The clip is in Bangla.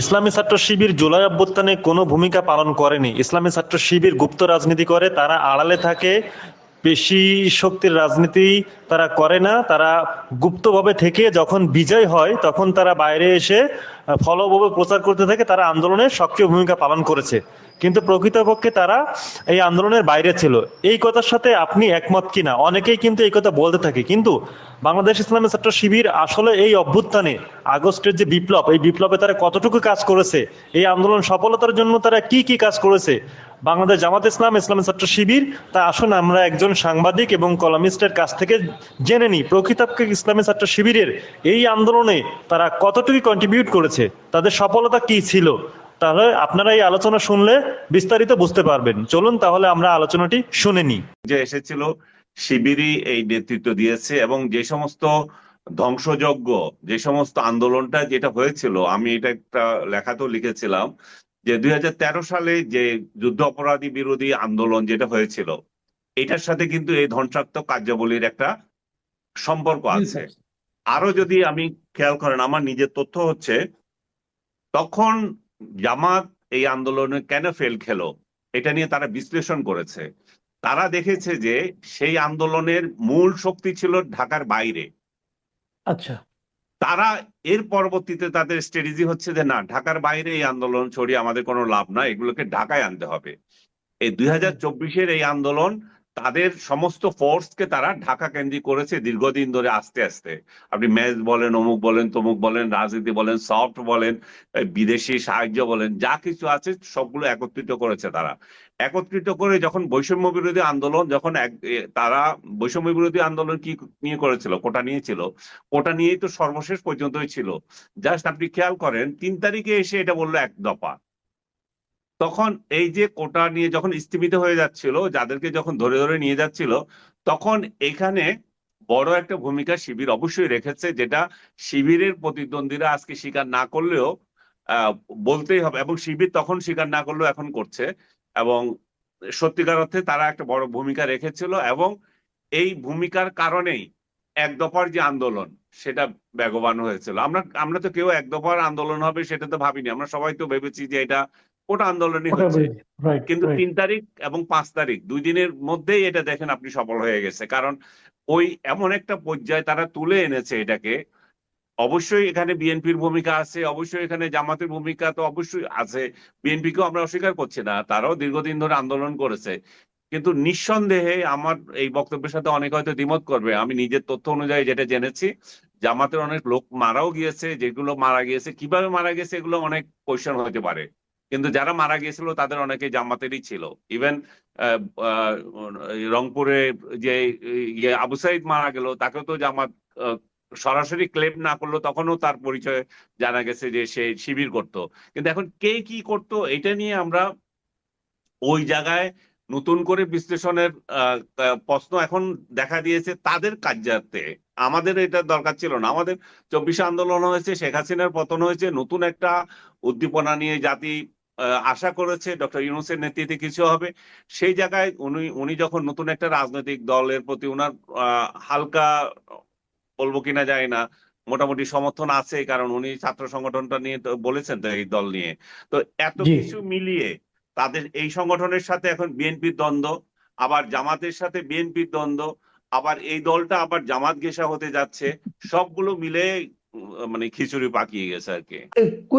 ইসলামী ছাত্র শিবির জুলাই অভ্যুত্থানে কোনো ভূমিকা পালন করেনি। ইসলামী ছাত্র শিবির গুপ্ত রাজনীতি করে, তারা আড়ালে থাকে, পেশি শক্তির রাজনীতি তারা করে না, তারা গুপ্তভাবে থেকে যখন বিজয় হয়, তখন তারা বাইরে এসে ফলভাবে প্রচার করতে থাকে, তারা আন্দোলনে সক্রিয় ভূমিকা পালন করেছে। কিন্তু প্রকৃতপক্ষে তারা এই আন্দোলনের বাইরে ছিল। এই কথার সাথে আপনি একমত কিনা? অনেকেই কিন্তু এই কথা বলতে থাকে। কিন্তু বাংলাদেশ ইসলামী ছাত্র শিবির আসলে এই অভ্যুত্থানে, আগস্টের যে বিপ্লব, এই বিপ্লবে তারা কতটুকু কাজ করেছে? এই আন্দোলন সফলতার জন্য তারা কি কি কাজ করেছে? বাংলাদেশ জামাত ইসলাম, ইসলামী ছাত্র শিবির, তা আসুন আমরা একজন সাংবাদিক এবং কলামিস্টের কাছ থেকে জেনে নিই। প্রকৃতপক্ষে ইসলামী ছাত্র শিবিরের এই আন্দোলনে তারা কতটুকু কন্ট্রিবিউট করেছে? তাদের সফলতা কি ছিল? তাহলে আপনারা এই আলোচনা শুনলে বিস্তারিত বুঝতে পারবেন। চলুন তাহলে আমরা আলোচনাটি শুনে নিই। যে এসেছিল শিবিরই এই নেতৃত্ব দিয়েছে এবং যে সমস্ত ধ্বংসযজ্ঞ যে সমস্ত আন্দোলনটা যেটা হয়েছিল আমি এটা একটা লেখাতেও লিখেছিলাম যে দুই হাজার তেরো সালে যে যুদ্ধ অপরাধী বিরোধী আন্দোলন যেটা হয়েছিল এটার সাথে কিন্তু এই ধ্বংসাত্মক কার্যাবলীর একটা সম্পর্ক আছে। আরও যদি আমি খেয়াল করেন আমার নিজের তথ্য হচ্ছে তখন জামাত এই আন্দোলনে কেন ফেল খেলো? এটা নিয়ে তারা বিশ্লেষণ করেছে। তারা দেখেছে যে সেই আন্দোলনের মূল শক্তি ছিল ঢাকার বাইরে। আচ্ছা। তারা এর পরবর্তীতে তাদের স্ট্র্যাটেজি হচ্ছে যে না ঢাকার বাইরে এই আন্দোলন ছড়িয়ে আমাদের কোনো লাভ না এগুলোকে ঢাকায় আনতে হবে। এই দুই হাজার চব্বিশের এই আন্দোলন তাদের সমস্ত ফোর্সকে তারা ঢাকা কেন্দ্রিক করেছে দীর্ঘদিন ধরে আস্তে আস্তে। আপনি ম্যাচ বলেন, অমুক বলেন, তমুক বলেন, রাজনীতি বলেন সফট বলেন বিদেশি সাহায্য বলেন, যা কিছু আছে সবগুলো একত্রিত করেছে তারা। একত্রিত করে যখন বৈষম্য বিরোধী আন্দোলন, যখন এক তারা বৈষম্য বিরোধী আন্দোলন কি নিয়ে করেছিল, কোটা নিয়েছিল, কোটা নিয়েই তো সর্বশেষ পর্যন্তই ছিল। জাস্ট আপনি খেয়াল করেন, তিন তারিখে এসে এটা বলল এক দফা। তখন এই যে কোটা নিয়ে যখন স্থিমিত হয়ে যাচ্ছিল, যাদেরকে যখন ধরে ধরে নিয়ে যাচ্ছিল, তখন এখানে বড় একটা ভূমিকা শিবির অবশ্যই রেখেছে, যেটা শিবিরের প্রতিদ্বন্দ্বীরা আজকে স্বীকার না করলেও বলতেই হবে এবং শিবির তখন স্বীকার না করলেও এখন করছে এবং সত্যিকার অর্থে তারা একটা বড় ভূমিকা রেখেছিল এবং এই ভূমিকার কারণেই এক দফার যে আন্দোলন সেটা বেগবান হয়েছিল। আমরা আমরা তো কেউ এক দফার আন্দোলন হবে সেটা তো ভাবিনি, আমরা সবাই তো ভেবেছি যে এটা কোটা আন্দোলনই হচ্ছে। কিন্তু তিন তারিখ এবং পাঁচ তারিখ দুই দিনের মধ্যেই এটা দেখেন আপনি সফল হয়ে গেছে। কারণ ওই এমন একটা পর্যায়ে তারা তুলে এনেছে এটাকে। অবশ্যই এখানে বিএনপির ভূমিকা আছে অবশ্যই এখানে জামাতের ভূমিকা তো অবশ্যই আছে। বিএনপিকেও আমরা অস্বীকার করছি না তারাও দীর্ঘদিন ধরে আন্দোলন করেছে। কিন্তু নিঃসন্দেহে আমার এই বক্তব্যের সাথে অনেক হয়তো দ্বিমত করবে। আমি নিজের তথ্য অনুযায়ী যেটা জেনেছি জামাতের অনেক লোক মারাও গিয়েছে যেগুলো মারা গিয়েছে কীভাবে মারা গেছে এগুলো অনেক কোয়েশ্চেন হতে পারে। কিন্তু যারা মারা গিয়েছিল, তাদের অনেকে জামাতেরই ছিল। ইভেন রংপুরে যে ইয়ে আবু সাইদ মারা গেল, তাকেও তো জামাত সরাসরি ক্লেম না করল তখনও তার পরিচয় জানা গেছে যে সে শিবির করত। কিন্তু এখন কে কি করত, এটা নিয়ে আমরা ওই জায়গায় নতুন করে বিশ্লেষণের প্রশ্ন এখন দেখা দিয়েছে তাদের কার্যার্থে। আমাদের এটা দরকার ছিল না। আমাদের চব্বিশে আন্দোলন হয়েছে, শেখ হাসিনার পতন হয়েছে, নতুন একটা উদ্দীপনা নিয়ে জাতি আশা করেছে ডক্টর ইউনুসের নেতৃত্বে কিছু হবে। সেই জায়গায় উনি উনি যখন নতুন একটা রাজনৈতিক দলের প্রতি উনার হালকা বলব কিনা যায় না মোটামুটি সমর্থন আছে কারণ উনি ছাত্র সংগঠনটা নিয়ে বলেছেন তো এই দল নিয়ে। তো এত কিছু মিলিয়ে তাদের এই সংগঠনের সাথে এখন বিএনপির দ্বন্দ্ব আবার জামাতের সাথে বিএনপির দ্বন্দ্ব আবার এই দলটা আবার জামাত গেসা হতে যাচ্ছে সবগুলো মিলে মানে খিচুড়ি পাকিয়ে গেছে আর কি।